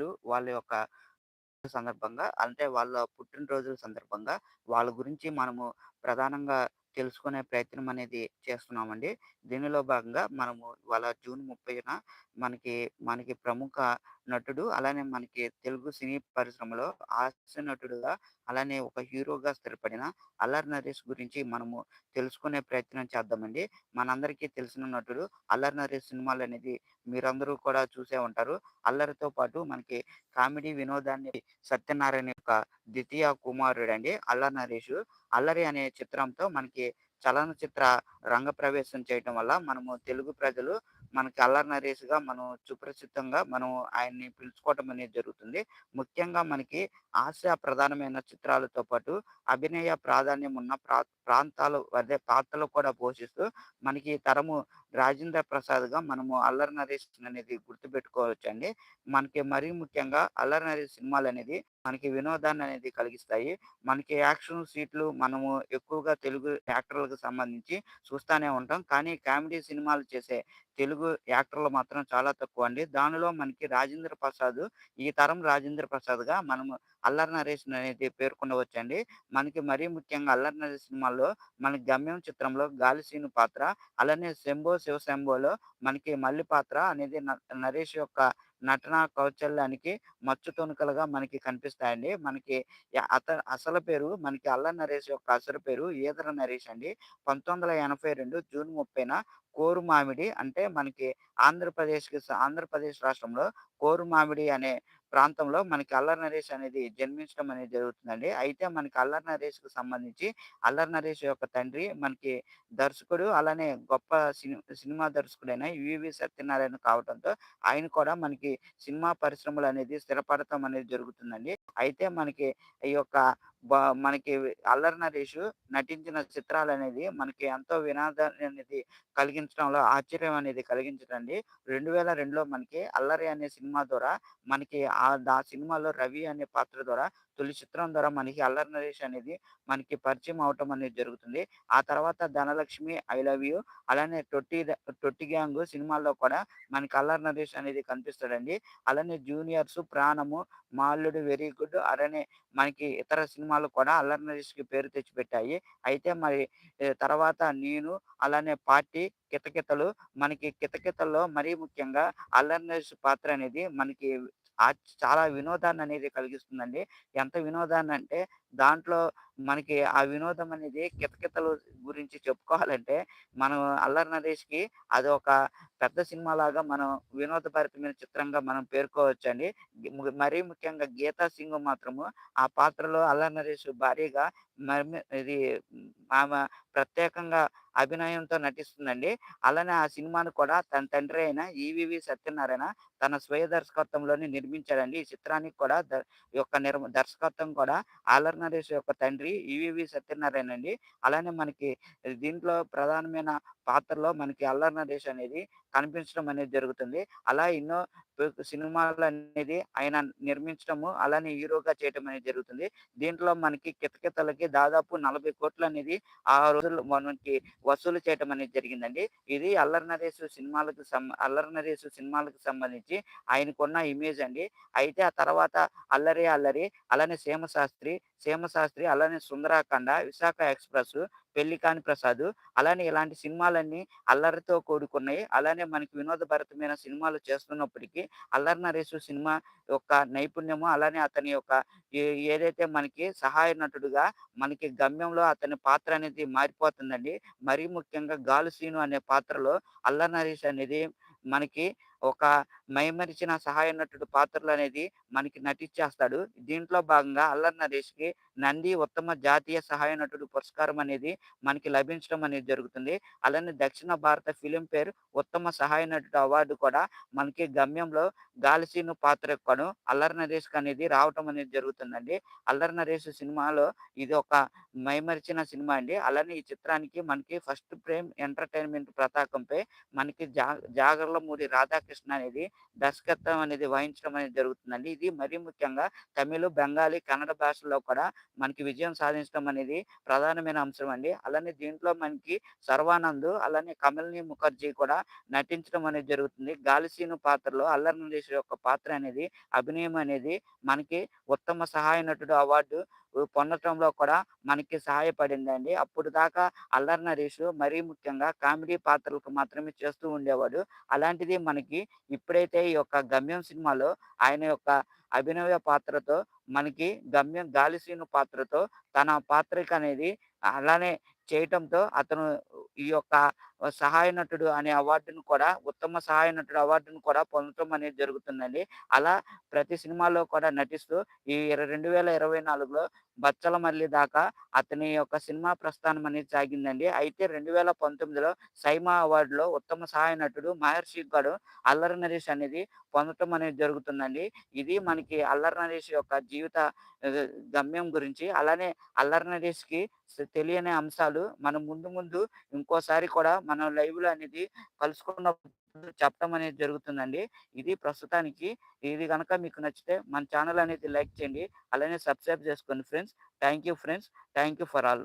వ్యక్తులు వాళ్ళ యొక్క సందర్భంగా అంటే వాళ్ళ పుట్టినరోజుల సందర్భంగా వాళ్ళ గురించి మనము ప్రధానంగా తెలుసుకునే ప్రయత్నం అనేది చేస్తున్నామండి. దీనిలో భాగంగా మనము ఇవాళ జూన్ 30న మనకి, మనకి ప్రముఖ నటుడు, అలానే మనకి తెలుగు సినీ పరిశ్రమలో హాస్య నటుడుగా, అలానే ఒక హీరోగా స్థిరపడిన 'అల్లరి నరేష్' గురించి మనము తెలుసుకునే ప్రయత్నం చేద్దామండి. మనందరికీ తెలిసిన నటుడు 'అల్లరి నరేష్' సినిమాలు అనేది మీరందరూ కూడా చూసే ఉంటారు. అల్లరితో పాటు మనకి కామెడీ వినోదాన్ని సత్యనారాయణ యొక్క ద్వితీయ కుమారుడు అండి 'అల్లరి నరేష్.' 'అల్లరి' అనే చిత్రంతో మనకి చలనచిత్ర రంగ ప్రవేశం చేయటం వల్ల మనము తెలుగు ప్రజలు మనకి 'అల్లరి నరేష్‌గా' మనం సుప్రసిద్ధంగా మనం ఆయన్ని పిలుచుకోవటం అనేది జరుగుతుంది. ముఖ్యంగా మనకి ఆసియా ప్రధానమైన చిత్రాలతో పాటు అభినయ ప్రాధాన్యం ఉన్న ప్రా ప్రాంతాలు అదే పాత్రలు కూడా పోషిస్తూ మనకి ఈ తరము రాజేంద్ర ప్రసాద్‌గా మనము 'అల్లరి నరేష్' అనేది గుర్తుపెట్టుకోవచ్చండి. మనకి మరీ ముఖ్యంగా 'అల్లరి నరేష్' సినిమాలనేది మనకి వినోదాన్ని అనేది కలిగిస్తాయి. మనకి యాక్షన్ సీట్లు మనము ఎక్కువగా తెలుగు యాక్టర్‌లకు సంబంధించి చూస్తూనే ఉంటాం. కానీ కామెడీ సినిమాలు చేసే తెలుగు యాక్టర్లు మాత్రం చాలా తక్కువ అండి దానిలో మనకి రాజేంద్ర ప్రసాద్ ఈ తరం రాజేంద్ర ప్రసాద్‌గా మనము 'అల్లరి నరేష్' అనేది పేర్కొనవచ్చండి. మనకి మరీ ముఖ్యంగా 'అల్లరి నరేష్' సినిమాలో మనకి 'గమ్యం' చిత్రంలో గాలి సీను పాత్ర, అలానే 'శంభో శివ శంభోలో' మనకి మల్లి పాత్ర అనేది నరేష్ యొక్క నటనా కౌశల్యానికి మచ్చు తొనుకలుగా మనకి కనిపిస్తాయండి. మనకి అత అసలు పేరు మనకి 'అల్లరి నరేష్' యొక్క అసలు పేరు ఈదర నరేష్ అండి. 1982 జూన్ 30న కోరుమామిడి అంటే మనకి ఆంధ్రప్రదేశ్‌కి ఆంధ్రప్రదేశ్ రాష్ట్రంలో కోరుమామిడి అనే ప్రాంతంలో మనకి అల్లర్ నరేష్' అనేది జన్మించడం అనేది జరుగుతుందండి. అయితే మనకి అల్లర్ నరేష్కు సంబంధించి అల్లర్ నరేష్' యొక్క తండ్రి మనకి దర్శకుడు, అలానే గొప్ప సిని సినిమా దర్శకుడైన యువి సత్యనారాయణ కావడంతో ఆయన కూడా మనకి సినిమా పరిశ్రమలు అనేది స్థిరపడటం అనేది జరుగుతుందండి. అయితే మనకి ఈ యొక్క మనకి 'అల్లరి నరేష్' నటించిన చిత్రాలనేది మనకి ఎంతో వినాదాన్ని అనేది కలిగించడంలో ఆశ్చర్యం అనేది కలిగించడండి రెండు వేల రెండులో మనకి 'అల్లరి' అనే సినిమా ద్వారా మనకి ఆ దా సినిమాలో రవి అనే పాత్ర ద్వారా తొలి చిత్రం ద్వారా మనకి 'అల్లరి నరేష్' అనేది మనకి పరిచయం అవటం అనేది జరుగుతుంది. ఆ తర్వాత 'ధనలక్ష్మి', 'ఐ లవ్ యూ' అలానే 'టొట్టి 'టొట్టి గ్యాంగ్' సినిమాల్లో కూడా మనకి 'అల్లరి నరేష్' అనేది కనిపిస్తాడండి. అలానే 'జూనియర్స్', 'ప్రాణము', మాల్లుడు వెరీ గుడ్' అలానే మనకి ఇతర సినిమా సినిమాలు కూడా 'అల్లరి నరేష్‌కి' పేరు తెచ్చిపెట్టాయి. అయితే మరి తర్వాత 'నేను' అలానే 'పార్టీ', 'కితకితలు' మనకి 'కితకితల్లో' మరీ ముఖ్యంగా 'అల్లరి నరేష్' పాత్ర అనేది మనకి చాలా వినోదాన్ని అనేది కలిగిస్తుందండి. ఎంత వినోదాన్ని అంటే దాంట్లో మనకి ఆ వినోదం అనేది కితకితలు గురించి చెప్పుకోవాలంటే మనం 'అల్లరి నరేష్‌కి' ఒక పెద్ద సినిమా లాగా మనం వినోదభరితమైన చిత్రంగా మనం పేర్కోవచ్చండి. అండి మరీ ముఖ్యంగా 'గీతా సింగ్' మాత్రము ఆ పాత్రలో 'అల్లరి నరేష్' భారీగా మర్మె ఇది ఆమె ప్రత్యేకంగా అభినయంతో నటిస్తుందండి. అలానే ఆ సినిమాను కూడా తన తండ్రి అయిన ఈవివి సత్యనారాయణ తన స్వయ దర్శకత్వంలోనే నిర్మించాడండి. ఈ చిత్రానికి కూడా యొక్క నిర్మ దర్శకత్వం కూడా 'అల్లరి నరేష్' యొక్క తండ్రి ఈవీవి సత్యనారాయణ అండి. అలానే మనకి దీంట్లో ప్రధానమైన పాత్రలో మనకి అల్లర్ నరేష్' అనేది కనిపించడం అనేది జరుగుతుంది. అలా ఎన్నో సినిమాలు అనేది ఆయన నిర్మించడము, అలానే హీరోగా చేయటం అనేది జరుగుతుంది. దీంట్లో మనకి 'కితకితలకి' దాదాపు 40,00,00,000 అనేది ఆ రోజుల్లో మనకి వసూలు చేయటం అనేది జరిగిందండి. ఇది 'అల్లరి నరేసు సినిమాలకు 'అల్లరి నరేసు సినిమాలకు సంబంధించి ఆయనకున్న ఇమేజ్ అండి. అయితే ఆ తర్వాత 'అల్లరి అల్లరి' అలానే శాస్త్రి 'సీమశాస్త్రి', 'సీమశాస్త్రి' అలానే సుందరాఖండ 'విశాఖ ఎక్స్‌ప్రెస్', 'పెళ్ళికాని ప్రసాద్' అలానే ఇలాంటి సినిమాలన్నీ అల్లరితో కూడుకున్నాయి అలానే మనకి వినోదభరితమైన సినిమాలు చేస్తున్నప్పటికీ 'అల్లరి నరేష్' సినిమా యొక్క నైపుణ్యము, అలానే అతని యొక్క ఏ ఏదైతే మనకి సహాయ నటుడుగా మనకి 'గమ్యంలో' అతని పాత్ర అనేది మారిపోతుందండి. మరీ ముఖ్యంగా 'గాలి సీను' అనే పాత్రలో 'అల్లరి నరేష్' అనేది మనకి ఒక మైమరిచిన సహాయ నటుడు పాత్రలనేది మనకి నటించేస్తాడు. దీంట్లో భాగంగా 'అల్లరి నరేష్‌కి' నంది ఉత్తమ జాతీయ సహాయ నటుడు పురస్కారం అనేది మనకి లభించడం అనేది జరుగుతుంది. అలానే దక్షిణ భారత ఫిలింఫేర్ ఉత్తమ సహాయ నటుడు అవార్డు కూడా మనకి 'గమ్యంలో' గాలిసీను పాత్ర పాత్రకు అల్లర్ 'అల్లరి నరేష్‌కి' అనేది రావటం అనేది జరుగుతుందండి. 'అల్లరి నరేష్' సినిమాలో ఇది ఒక మైమరిచిన సినిమా అండి. అలానే ఈ చిత్రానికి మనకి ఫస్ట్ ప్రేమ్ ఎంటర్‌టైన్‌మెంట్ పతాకంపై మనకి జా జాగర్లమూడి రాధాకృష్ణ అనేది దర్శకత్వం అనేది వహించడం అనేది జరుగుతుందండి. ఇది మరీ ముఖ్యంగా తమిళ బెంగాలీ, కన్నడ భాషల్లో కూడా మనకి విజయం సాధించడం అనేది ప్రధానమైన అంశం అండి. అలానే దీంట్లో మనకి 'శర్వానంద్' అలానే కమల్ని ముఖర్జీ' కూడా నటించడం అనేది జరుగుతుంది. గాలిసీను పాత్రలో అల్లరి నరేష్ యొక్క పాత్ర అనేది అభినయం అనేది మనకి ఉత్తమ సహాయ నటుడు అవార్డు పొందటంలో కూడా మనకి సహాయపడిందండి. అప్పుడు దాకా అల్లరి నరేష్ మరీ ముఖ్యంగా కామెడీ పాత్రలకు మాత్రమే చేస్తూ ఉండేవాడు. అలాంటిది మనకి ఇప్పుడైతే ఈ యొక్క 'గమ్యం' సినిమాలో ఆయన యొక్క అభినవ పాత్రతో మనకి 'గమ్యం' గాలిసీను పాత్రతో తన పాత్రిక అనేది అలానే చేయటంతో అతను ఈ యొక్క సహాయ నటుడు అనే అవార్డును కూడా ఉత్తమ సహాయ నటుడు అవార్డును కూడా పొందటం అనేది జరుగుతుందండి. అలా ప్రతి సినిమాలో కూడా నటిస్తూ ఈ రెండు వేల ఇరవై నాలుగులో 'బచ్చల మల్లి' దాకా అతని యొక్క సినిమా ప్రస్థానం అనేది సాగిందండి. అయితే 2019లో 'సైమా' అవార్డులో ఉత్తమ సహాయ నటుడు 'మహర్షి' గడు 'అల్లరి నరేష్' అనేది పొందటం అనేది జరుగుతుందండి. ఇది మనకి 'అల్లరి నరేష్' యొక్క జీవిత గమ్యం గురించి. అలానే 'అల్లరి నరేష్‌కి' కి తెలియని అంశాలు మనం ముందు ముందు ఇంకోసారి కూడా మనం లైవ్‌లో అనేది కలుసుకున్నప్పుడు చెప్పడం అనేది జరుగుతుందండి. ఇది ప్రస్తుతానికి ఇది కనుక మీకు నచ్చితే మన ఛానల్ అనేది లైక్ చేయండి. అలానే సబ్స్క్రైబ్ చేసుకోండి friends. Thank you friends. Thank you for all.